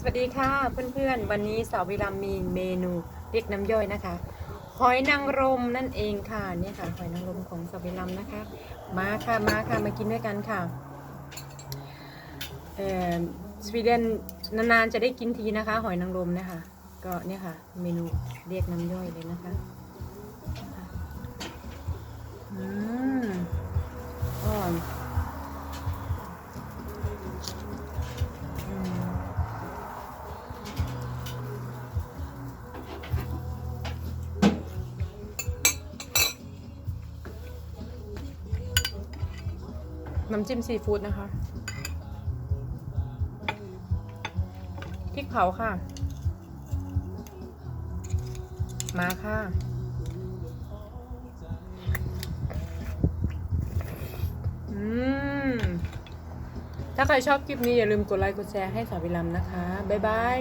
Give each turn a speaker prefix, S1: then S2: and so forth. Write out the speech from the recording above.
S1: สวัสดีค่ะเพื่อนๆ วันนี้สาววิรามมีเมนูเรียกน้ำย่อยนะคะ หอยนางรมนั่นเองค่ะนี่ค่ะหอยนางรมของสาววิรามนะคะ มาค่ะมาค่ะมากินด้วยกันค่ะเออสวีเดนนานๆจะได้กินทีนะคะ หอยนางรมนะคะ ก็เนี่ยค่ะเมนูเรียกน้ำย่อยเลยนะคะ น้ำจิ้มซีฟู้ดนะคะพริกเผาค่ะ มาค่ะ อืม ถ้าใครชอบคลิปนี้อย่าลืมกดไลค์กดแชร์ให้สาวิลัมนะคะ บ๊ายบาย